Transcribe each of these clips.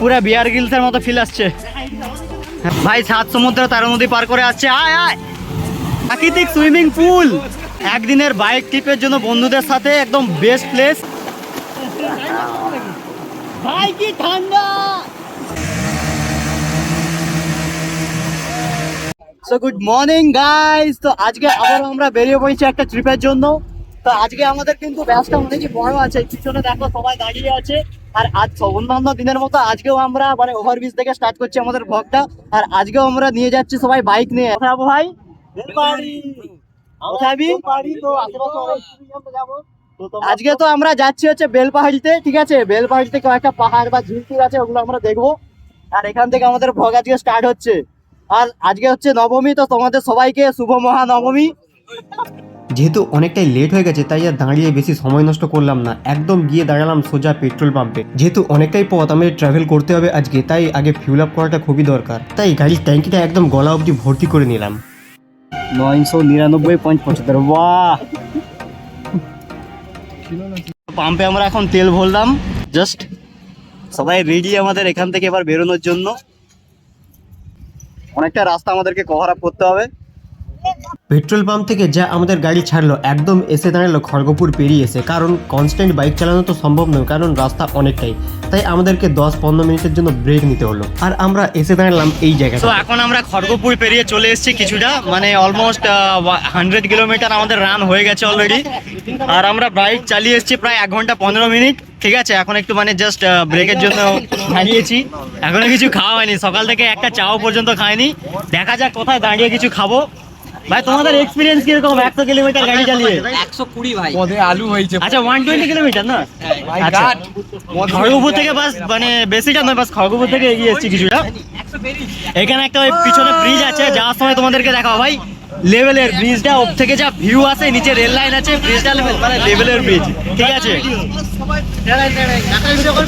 পুরা বিয়ার গিলসের মতো ফিল আসছে। ভাই সাত সমুদ্র তার নদী পার করে আসছে। আয় আয়! প্রাকৃতিক সুইমিং পুল। একদিনের বাইক ট্রিপের জন্য বন্ধুদের সাথে একদম বেস্ট প্লেস ভাই কি ঠান্ডা! সো গুড মর্নিং গাইস তো আজকে আবার আমরা বেরিয়ে পড়েছি একটা ট্রিপের জন্য। তো আজকে আমাদের কিন্তু ব্যাসটা অনেকই বড় আছে পিছনে দেখো সবাই দাঁড়িয়ে আছে। আর আজ অন্যান্য দিনের মতো আজকেও আমরা মানে ওভারব্রিজ থেকে স্টার্ট করছি আমাদের ভ্লগটা আর আজকেও আমরা নিয়ে যাচ্ছি সবাই বাইক নিয়ে। যাব। ভাই আজকে তো আমরা যাচ্ছি হচ্ছে বেলপাহাড়িতে ঠিক আছে? বেলপাহাড়িতে কয়েকটা পাহাড় বা ঝিলটির আছে ওগুলো আমরা দেখব। আর এখান থেকে আমাদের ভ্লগ আজকে স্টার্ট হচ্ছে। আর আজকে হচ্ছে নবমী তো তোমাদের সবাইকে শুভ মহানবমী। যেহেতু অনেকটাই লেট হয়ে গেছে, তাই আর দাঁড়িয়ে বেশি সময় নষ্ট করলাম না। একদম গিয়ে দাঁড়ালাম সোজা পেট্রোল পাম্পে যেহেতু অনেকটাই পথ আমাদের ট্রাভেল করতে হবে আজকে, তাই আগে ফিউল আপ করাটা খুবই দরকার। তাই গাড়ির ট্যাঙ্কিটা একদম গলা অবধি ভর্তি করে নিলাম। নয়শো নিরানব্বই পয়েন্ট পঁচাত্তর বাহ! পাম্পে আমরা এখন তেল ভরলাম। জাস্ট সবাই রেডি আমাদের এখান থেকে এবার বেরোনোর জন্য। অনেকটা রাস্তা আমাদেরকে কভার আপ করতে হবে। পেট্রোল পাম্প থেকে যা আমাদের গাড়ি ছাড়লো, একদম এসে দাঁড়াল খড়গপুর পেরিয়ে এসে। কারণ কনস্ট্যান্ট বাইক চালানো তো সম্ভব নয়, কারণ রাস্তা অনেকটাই। তাই আমাদেরকে দশ পনেরো মিনিটের জন্য ব্রেক নিতে হলো। আর আমরা এসে দাঁড়ালাম এই জায়গায় তো এখন আমরা খড়গপুর পেরিয়ে চলে এসেছি কিছুটা মানে অলমোস্ট হান্ড্রেড কিলোমিটার আমাদের রান হয়ে গেছে অলরেডি আর আমরা বাইক চালিয়ে এসেছি প্রায় এক ঘণ্টা পনেরো মিনিট, ঠিক আছে? এখন একটু মানে জাস্ট ব্রেকের জন্য দাঁড়িয়েছি। এখনও কিছু খাওয়া হয়নি, সকাল থেকে একটা চাও পর্যন্ত খাইনি। দেখা যাক কোথায় দাঁড়িয়ে কিছু খাব। ভাই তোমাদের এক্সপিরিয়েন্স কীরকম? একশো কিলোমিটার গাড়ি চালিয়ে? একশো কুড়ি ভাই। পদে আলু হয়েছে। আচ্ছা ওয়ান টোয়েন্টি কিলোমিটার না? My আচ্ছা! খড়গপুর থেকে বাস মানে বেশিটা নয় বাস খড়গপুর থেকে এগিয়ে এসেছি কিছুটা। এখানে একটা ওই পিছনে ব্রিজ আছে যাওয়ার সময় তোমাদেরকে দেখাও ভাই। লেভেলের ব্রিজটা ওর থেকে যা ভিউ আছে নিচে রেল লাইন আছে ব্রিজটা লেভেল মানে লেভেলের ব্রিজ ঠিক আছে?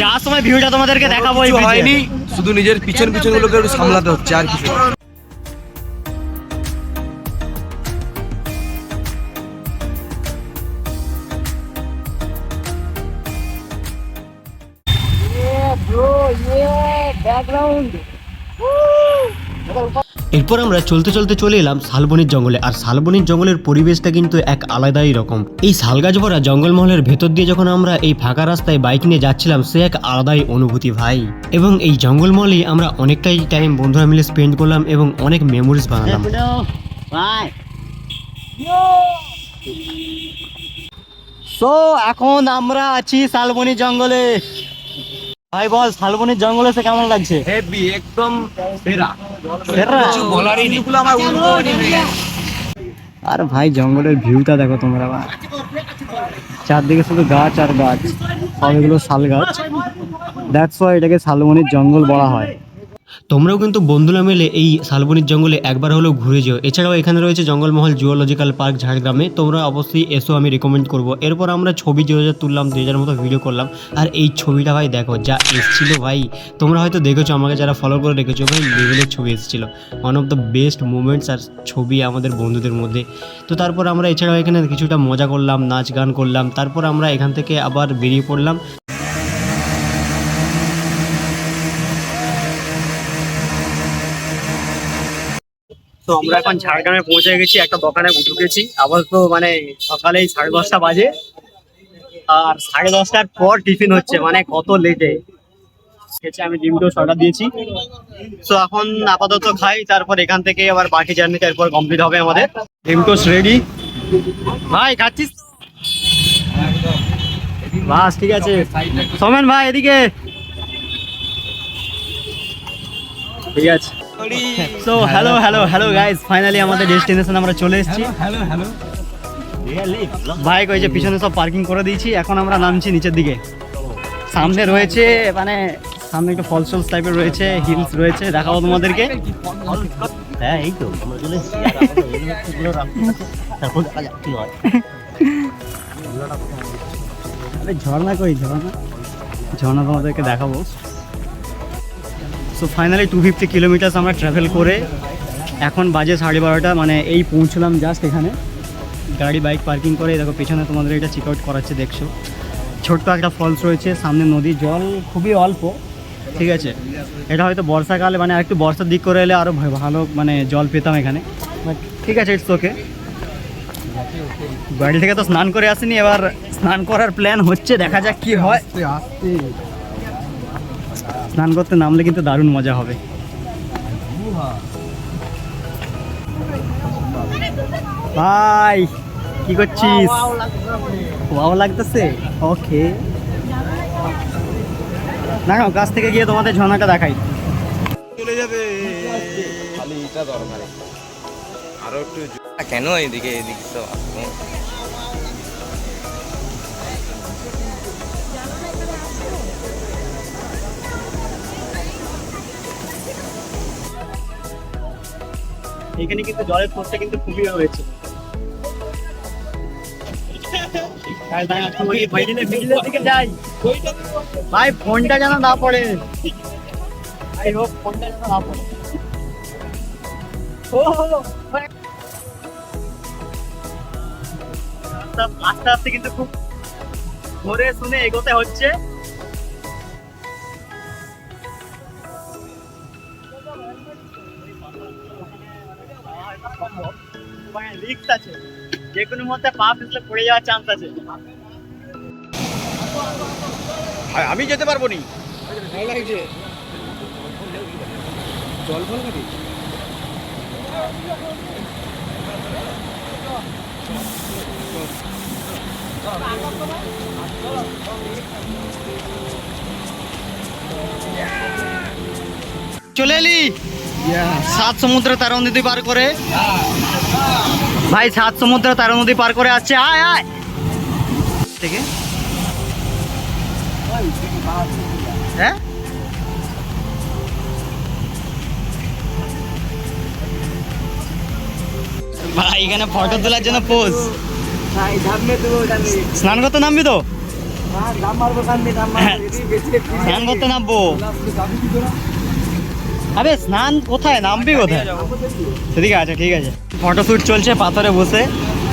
যাওয়ার সময় ভিউটা তোমাদেরকে দেখাবো হয়নি শুধু নিজের পিছন পিছন গুলোকে একটু সামলাতে হচ্ছে আর কিছু না। এরপর আমরা চলতে চলতে চলে এলাম শালবনির জঙ্গলে আর শালবনির জঙ্গলের পরিবেশটা কিন্তু এক আলাদাই রকম। এই শালগাছ ভরা জঙ্গলমহলের ভেতর দিয়ে যখন আমরা এই ফাঁকা রাস্তায় বাইক নিয়ে যাচ্ছিলাম সে এক আলাদাই অনুভূতি ভাই। এবং এই জঙ্গলমহলেই আমরা অনেকটাই টাইম বন্ধুরা মিলে স্পেন্ড করলাম এবং অনেক মেমোরিজ বানালাম। সো এখন আমরা আছি শালবনি জঙ্গলে। ভাই বল শালবনির জঙ্গলে এসে কেমন লাগছে? হেভি একদম সেরা। সেরা? কিছু বলারই নেই। আমার নেই। আর ভাই জঙ্গলের ভিউটা দেখো তোমরা ভাই চারদিকে শুধু গাছ আর গাছ সব এগুলো শাল গাছ। দ্যাটস ওয়াই এটাকে শালবনির জঙ্গল বলা হয়। তোমরাও কিন্তু বন্ধুরা মিলে এই শালবনির জঙ্গলে একবার হলেও ঘুরে যেও। এছাড়াও এখানে রয়েছে জঙ্গলমহল জুওলজিক্যাল পার্ক ঝাড়গ্রামে। তোমরা অবশ্যই এসো, আমি রেকমেন্ড করব। এরপর আমরা ছবি যে হাজার তুললাম, যে হাজার মতো ভিডিও করলাম। আর এই ছবিটা ভাই দেখো, যা এসেছিল ভাই। তোমরা হয়তো দেখেছ, আমাকে যারা ফলো করে রেখেছো ভাই লেভেলের ছবি এসেছিল। One of the best moments আর ছবি আমাদের বন্ধুদের মধ্যে। তো তারপর আমরা এছাড়াও এখানে কিছুটা মজা করলাম, নাচ গান করলাম। তারপর আমরা এখান থেকে আবার বেরিয়ে পড়লাম। তো আমরা এখন ঝাড়গ্রামে পৌঁছে গেছি, একটা দোকানে ঢুকেছি। আবার তো মানে সকালে সাড়ে দশটা বাজে। আর সাড়ে দশটার পর টিফিন হচ্ছে মানে কত লেটে খেয়েছি আমি ডিম টোস্ট অর্ডার দিয়েছি। তো এখন আপাতত খাই, তারপর এখান থেকে আবার বাকি জার্নি তারপর কমপ্লিট হবে আমাদের। ডিম রেডি ভাই, খাচ্ছিস বাস, ঠিক আছে। সোমেন ভাই, এদিকে। ঠিক আছে। So hello hello hello guys finally আমাদের ডেস্টিনেশন আমরা চলে এসেছি। হ্যালো হ্যালো বাইক ওই যে পিছনে সব পার্কিং করে দিয়েছি। এখন আমরা নামছি নিচের দিকে। সামনে রয়েছে মানে সামনে একটু ফলস টাইপের রয়েছে হিলস রয়েছে। দেখাবো তোমাদেরকে। হ্যাঁ এই তো। ঝর্ণা কই ঝর্ণা? ঝর্ণা তোমাদেরকে দেখাবো। So finally two fifty kilometres আমরা ট্রাভেল করে এখন বাজে সাড়ে বারোটা মানে এই পৌঁছলাম জাস্ট এখানে। গাড়ি বাইক পার্কিং করে, দেখো পেছনে তোমাদের এটা চেক আউট করাচ্ছে, দেখছ। ছোট্ট একটা ফলস রয়েছে, সামনে নদী, জল খুবই অল্প, ঠিক আছে। এটা হয়তো বর্ষাকালে মানে আরেকটু বর্ষার দিক করে এলে আরও ভালো মানে জল পেতাম এখানে। ঠিক আছে ইটস ওকে বাড়ি থেকে তো স্নান করে আসিনি, এবার স্নান করার প্ল্যান হচ্ছে, দেখা যাক কি হয়। স্নান করতে নামলে কিন্তু দারুণ মজা হবে। ভাই কি করছিস? ভালো লাগতেছে? ওকে। না না কাছ থেকে গিয়ে তোমাদের ঝর্ণাটা দেখাই। চলে যাবে। খালি এটা দরকার আরও একটু কেন এদিকে এদিকে তো এখানে কিন্তু জলের ফোর্সটা কিন্তু খুবই হয়েছে ভাই ফোনটা যেন না পড়ে। ভাই হোক ফোনটা যেন না পড়ে। ও, আস্তে আস্তে কিন্তু খুব ধরে শুনে এগোতে হচ্ছে। রিক্স আছে। যে কোনো মধ্যে পা পিছলে পড়ে যাওয়ার চান্স আছে। আমি যেতে পারব নি। চলে এলি। সাত সমুদ্র তেরো নদী পার করে। ভাই সাত সমুদ্র তেরো নদী পার করে আসছে। আয় আয়। থেকে? হ্যাঁ? ভাই এখানে ফটো তোলার জন্য পোজ স্নান করতে নামবি তো? হ্যাঁ, স্নান করতে নামবো। আরে স্নান কোথায়? নামবি কোথায়? ঠিক আছে ঠিক আছে। ফটোশ্যুট চলছে পাথরে বসে।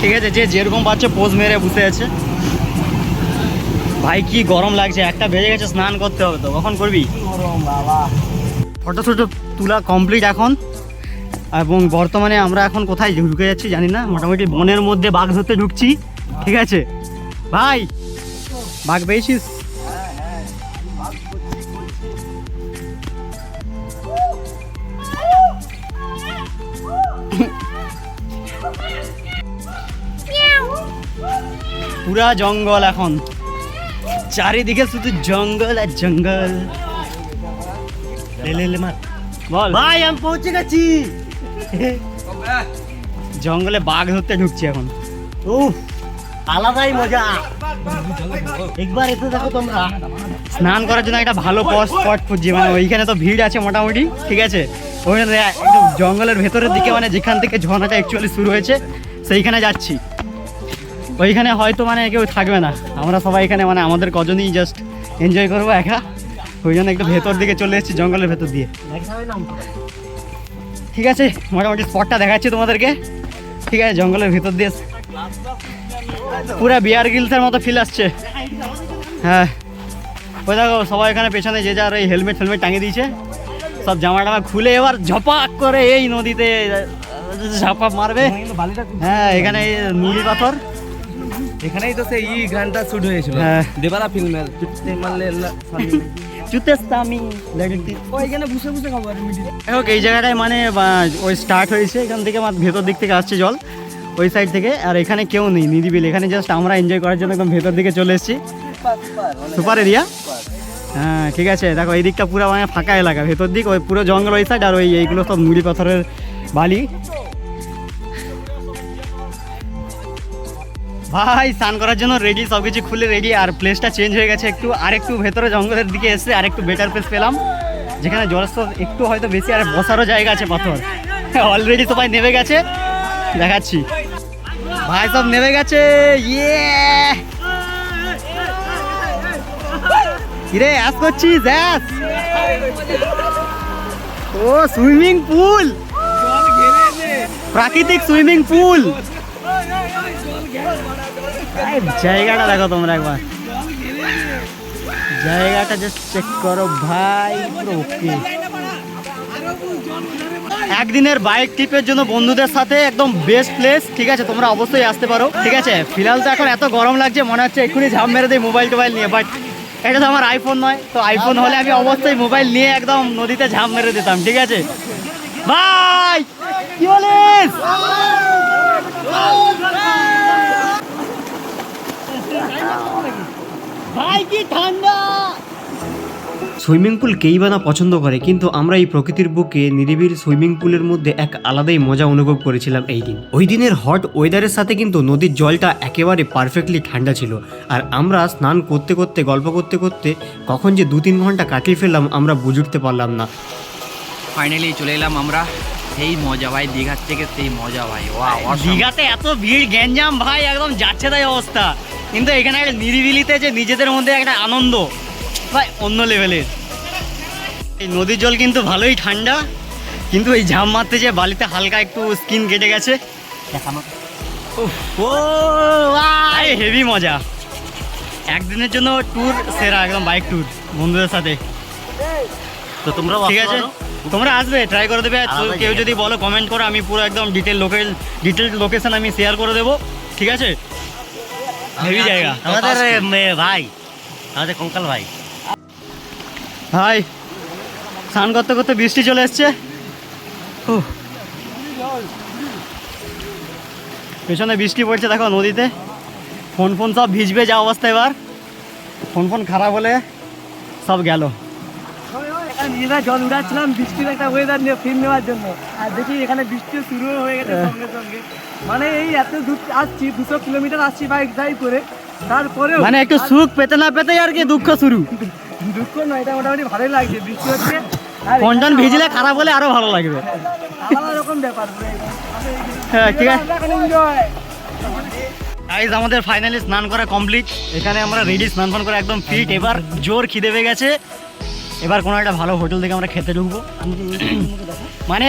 ঠিক আছে, যে যেরকম পাচ্ছে পোজ মেরে বসে আছে। ভাই, কি গরম লাগছে। একটা বেজে গেছে, স্নান করতে হবে তো। কখন করবি? ফটোশ্যুট তোলা কমপ্লিট এখন। এবং বর্তমানে আমরা এখন কোথায় ঢুকে যাচ্ছি জানি না। মোটামুটি বনের মধ্যে বাঘ ধরতে ঢুকছি। ঠিক আছে? ভাই, বাঘ পেয়েছিস? পুরা জঙ্গল এখন। চারিদিকে শুধু জঙ্গল আর জঙ্গল। বল। ভাই আমি পৌঁছে গেছি। জঙ্গলে বাঘ ধরতে ঢুকছি এখন। উফ। আলাদাই মজা। একবার এসে দেখো তোমরা। স্নান করার জন্য একটা ভালো স্পট খুঁজছি মানে ওইখানে তো ভিড় আছে মোটামুটি, ঠিক আছে? ওইখানে জঙ্গলের ভেতরের দিকে মানে যেখান থেকে ঝর্ণাটা অ্যাকচুয়ালি শুরু হয়েছে, সেইখানে যাচ্ছি। ওইখানে হয়তো মানে কেউ থাকবে না। আমরা সবাই এখানে মানে আমাদের কজনই জাস্ট এনজয় করব একা। ওই জন্য একটু ভেতর দিকে চলে এসেছি, জঙ্গলের ভেতর দিয়ে। ঠিক আছে, মোটামুটি স্পটটা দেখাচ্ছি তোমাদেরকে। ঠিক আছে, জঙ্গলের ভেতর দিয়ে। পুরা বিয়ার গিলসের মতো ফিল আসছে। হ্যাঁ। ওই দেখো সবাই এখানে পেছনে যে যার এই হেলমেট হেলমেট টাঙিয়ে দিয়েছে। সব জামা টামা খুলে এবার ঝপাক করে এই নদীতে ঝাপা মারবে। হ্যাঁ এখানে নুড়ি পাথর। এখানেই তো সেই ই গানটা শুট হয়েছিল। হ্যাঁ। দেবারা ফিল্মের চুটতে মারলে জুতেস্তামি ওইখানে বসে বসে খাব আর হোক এই জায়গাটায় মানে ওই স্টার্ট হয়েছে। এখান থেকে আমার ভেতর দিক থেকে আসছে জল। ওই সাইড থেকে, আর এখানে কেউ নেই, নিরিবিল। এখানে জাস্ট আমরা এনজয় করার জন্য একদম ভেতর দিকে চলে এসেছি। সুপার এরিয়া হ্যাঁ ঠিক আছে। দেখো, এই দিকটা পুরো মানে ফাঁকা এলাকা। ভেতর দিক, ওই পুরো জঙ্গল ওই সাইড আর ওই এইগুলো সব মুড়ি পাথরের বালি। ভাই, স্নান করার জন্য রেডি সব কিছু খুলে রেডি আর প্লেসটা চেঞ্জ হয়ে গেছে একটু। আর একটু ভেতরে জঙ্গলের দিকে এসে আর একটু বেটার প্লেস পেলাম। যেখানে জলস্তর একটু হয়তো বেশি, আর বসারও জায়গা আছে পাথর। অলরেডি সবাই নেমে গেছে। দেখাচ্ছি। ভাই সব নেমে গেছে। ইয়ে কিরে অ্যাস করছিস? অ্যাস ও সুইমিং পুল প্রাকৃতিক সুইমিং পুল জায়গাটা দেখো তোমরা একবার। জায়গাটা জাস্ট চেক করো ভাই ওকে একদিনের বাইক ট্রিপের জন্য বন্ধুদের সাথে একদম বেস্ট প্লেস ঠিক আছে, তোমরা অবশ্যই আসতে পারো। ঠিক আছে, ফিলহাল তো এখন এত গরম লাগছে, মনে হচ্ছে এক্ষুনি ঝাম মেরে দেয় মোবাইল টোবাইল নিয়ে বাট এটা তো আমার আইফোন নয়, তো আইফোন হলে আমি অবশ্যই মোবাইল নিয়ে একদম নদীতে ঝাম মেরে দিতাম, ঠিক আছে? ভাই, কি বলিস? ভাই, কি ঠান্ডা? সুইমিং পুল কেই বা না পছন্দ করে কিন্তু আমরা এই প্রকৃতির বুকে নিরিবিল সুইমিং পুলের মধ্যে এক আলাদাই মজা অনুভব করেছিলাম এই দিন। ওই দিনের হট ওয়েদারের সাথে কিন্তু নদীর জলটা একেবারে পারফেক্টলি ঠান্ডা ছিল। আর আমরা স্নান করতে করতে গল্প করতে করতে কখন যে দু তিন ঘণ্টা কাটিয়ে ফেললাম আমরা বুঝে উঠতে পারলাম না। ফাইনালি চলে এলাম আমরা। সেই মজা ভাই দীঘার থেকে সেই মজা ভাই। দীঘাতে এত ভিড় গ্যাঞ্জাম ভাই একদম যাচ্ছে তাই অবস্থা। কিন্তু এখানে একটা নিরিবিলিতে যে নিজেদের মধ্যে একটা আনন্দ। ভাই অন্য লেভেলের এই নদীর জল কিন্তু ভালোই ঠান্ডা কিন্তু এই ঝাম মারতে যে বালিতে হালকা একটু স্কিন কেটে গেছে ও ভাই হেভি মজা। একদিনের জন্য ট্যুর সেরা একদম বাইক ট্যুর বন্ধুদের সাথে। তো তোমরা ঠিক আছে? তোমরা আসবে ট্রাই করে দেবে। কেউ যদি বলো কমেন্ট করো আমি পুরো একদম ডিটেল লোকেল ডিটেল লোকেশন আমি শেয়ার করে দেবো। ঠিক আছে? হেভি জায়গা। আমাদের ভাই আমাদের কঙ্কাল ভাই। ভাই স্নান করতে করতে বৃষ্টি চলে এসছে। পেছনে বৃষ্টি পড়ছে দেখো নদীতে। ফোন ফোন সব ভিজবে যা অবস্থা এবার। ফোন ফোন খারাপ হলে সব গেল। নিজেরা জল উড়াচ্ছিলাম বৃষ্টির একটা ওয়েদার নিয়ে ফিল্ম নেওয়ার জন্য। আর দেখি এখানে বৃষ্টি শুরু হয়ে গেছে সঙ্গে সঙ্গে। মানে এই এত দূর আসছি দুশো কিলোমিটার আসছি বাইক ড্রাইভ করে তারপরেও মানে একটু সুখ পেতে না পেতেই আর কি দুঃখ শুরু। দুঃখ নয় এটা মোটামুটি ভালোই লাগছে। বৃষ্টি হচ্ছে আর ভিজলে খারাপ হলে আরও ভালো লাগবে। আলাদা রকম ব্যাপার হ্যাঁ ঠিক আছে। গাইজ আমাদের ফাইনালি স্নান করা কমপ্লিট এখানে আমরা রেডি স্নান ফান করে একদম ফিট এবার জোর খিদে পেয়ে গেছে। এবার কোনো একটা ভালো হোটেল থেকে আমরা খেতে ঢুকবো। মানে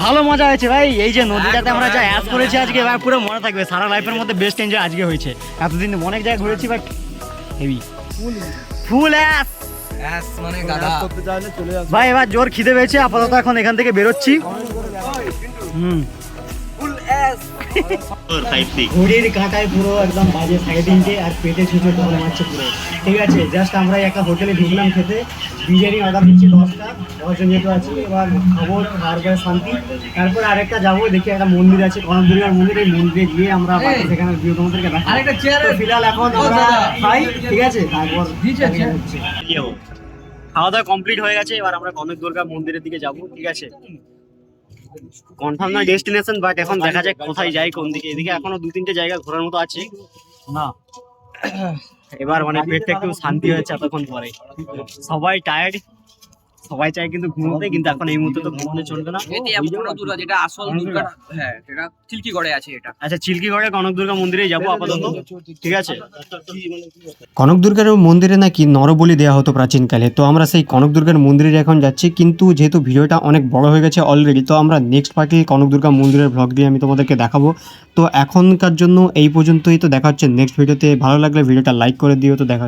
ভালো মজা হয়েছে ভাই। এই যে নদীটাতে আমরা যা অ্যাস করেছি আজকে এবার পুরো মনে থাকবে। সারা লাইফের মধ্যে বেস্ট এনজয় আজকে হয়েছে। এতদিন অনেক জায়গায় ঘুরেছি বাট হেভি ফুল অ্যাস মানে গাদা ভাই এবার জোর খিদে পেয়েছে আপাতত এখন এখান থেকে বেরোচ্ছি। হুম। ঘড়ির কাঁটায় পুরো একদম বাজে তিনটে আর পেটে ছুটে ঢল মারছে পুরো। ঠিক আছে জাস্ট আমরা একটা হোটেলে ঢুকলাম খেতে। বিরিয়ানি অর্ডার দিচ্ছি দশটা দশজন যেহেতু আছি এবার খাব খাওয়ার শান্তি। তারপর আরেকটা যাব দেখি একটা মন্দির আছে কনক দুর্গার মন্দির এই মন্দিরে গিয়ে আমরা সেখানে ভিউ তোমাদেরকে দেখাবো ফিলহাল এখন আমরা খাই ঠিক আছে? তারপর খাওয়া দাওয়া কমপ্লিট হয়ে গেছে এবার আমরা কনক দুর্গা মন্দিরের দিকে যাব ঠিক আছে? কনফার্ম না ডেস্টিনেশন বাট এখন দেখা যাক কোথায় যাই কোন দিকে। এদিকে এখনও দু তিনটে জায়গা ঘোরার মতো আছে। না। এবার মানে পেটটা একটু শান্তি হয়েছে এতক্ষণ পরে। সবাই টায়ার্ড সবাই চায় কিন্তু ঘুমোতে কিন্তু এখন এই মুহূর্তে তো ঘুমানো চলবে না। এটি এখনও দুর্গা যেটা আসল দুর্গা হ্যাঁ এটা চিল্কি গড়ে আছে এটা। আচ্ছা চিল্কিগড়ে কনক দুর্গা মন্দিরে যাব আপাতত। ঠিক আছে? কনক দুর্গার মন্দিরে নাকি নরবলি দেওয়া হতো প্রাচীনকালে। তো আমরা সেই কনক দুর্গার মন্দিরে এখন যাচ্ছি কিন্তু যেহেতু ভিডিওটা অনেক বড় হয়ে গেছে অলরেডি তো আমরা নেক্সট পার্টি কনক দুর্গা মন্দিরের ব্লগ দিয়ে আমি তোমাদেরকে দেখাবো। তো এখনকার জন্য এই পর্যন্তই তো দেখা হচ্ছে নেক্সট ভিডিওতে ভালো লাগলে ভিডিওটা লাইক করে দিও তো দেখা